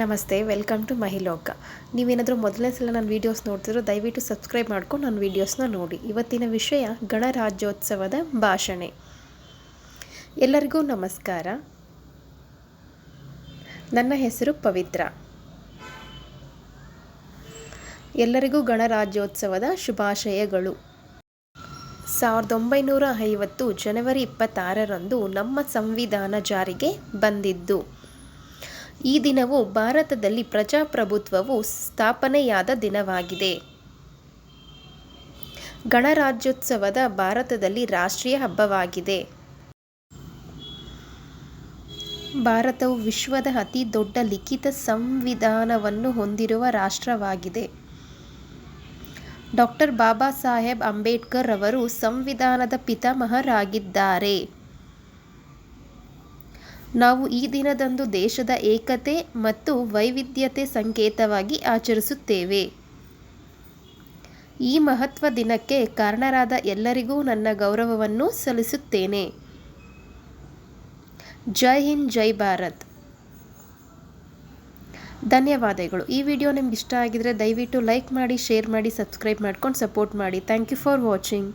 ನಮಸ್ತೆ, welcome to ಮಹಿಲೋಕ. ನೀವೇನಾದರೂ ಮೊದಲನೇ ಸಲ ನನ್ನ ವೀಡಿಯೋಸ್ ನೋಡ್ತಿದ್ರು ದಯವಿಟ್ಟು ಸಬ್ಸ್ಕ್ರೈಬ್ ಮಾಡ್ಕೊಂಡು ನನ್ನ ವೀಡಿಯೋಸ್ನ ನೋಡಿ. ಇವತ್ತಿನ ವಿಷಯ ಗಣರಾಜ್ಯೋತ್ಸವದ ಭಾಷಣೆ. ಎಲ್ಲರಿಗೂ ನಮಸ್ಕಾರ. ನನ್ನ ಹೆಸರು ಪವಿತ್ರ. ಎಲ್ಲರಿಗೂ ಗಣರಾಜ್ಯೋತ್ಸವದ ಶುಭಾಶಯಗಳು. ಸಾವಿರದ ಒಂಬೈನೂರ ಐವತ್ತು ಜನವರಿ ಇಪ್ಪತ್ತಾರರಂದು ನಮ್ಮ ಸಂವಿಧಾನ ಜಾರಿಗೆ ಬಂದಿದ್ದು. ಈ ದಿನವು ಭಾರತದಲ್ಲಿ ಪ್ರಜಾಪ್ರಭುತ್ವವು ಸ್ಥಾಪನೆಯಾದ ದಿನವಾಗಿದೆ. ಗಣರಾಜ್ಯೋತ್ಸವದ ಭಾರತದಲ್ಲಿ ರಾಷ್ಟ್ರೀಯ ಹಬ್ಬವಾಗಿದೆ. ಭಾರತವು ವಿಶ್ವದ ಅತಿ ದೊಡ್ಡ ಲಿಖಿತ ಸಂವಿಧಾನವನ್ನು ಹೊಂದಿರುವ ರಾಷ್ಟ್ರವಾಗಿದೆ. ಡಾಕ್ಟರ್ ಬಾಬಾ ಸಾಹೇಬ್ ಅಂಬೇಡ್ಕರ್ ಅವರು ಸಂವಿಧಾನದ ಪಿತಾಮಹರಾಗಿದ್ದಾರೆ. ನಾವು ಈ ದಿನದಂದು ದೇಶದ ಏಕತೆ ಮತ್ತು ವೈವಿಧ್ಯತೆ ಸಂಕೇತವಾಗಿ ಆಚರಿಸುತ್ತೇವೆ. ಈ ಮಹತ್ವ ದಿನಕ್ಕೆ ಕಾರಣರಾದ ಎಲ್ಲರಿಗೂ ನನ್ನ ಗೌರವವನ್ನು ಸಲ್ಲಿಸುತ್ತೇನೆ. ಜೈ ಹಿಂದ್, ಜೈ ಭಾರತ್. ಧನ್ಯವಾದಗಳು. ಈ ವಿಡಿಯೋ ನಿಮ್ಗೆ ಇಷ್ಟ ಆಗಿದ್ರೆ ದಯವಿಟ್ಟು ಲೈಕ್ ಮಾಡಿ, ಶೇರ್ ಮಾಡಿ, ಸಬ್ಸ್ಕ್ರೈಬ್ ಮಾಡ್ಕೊಂಡು ಸಪೋರ್ಟ್ ಮಾಡಿ. Thank you for watching.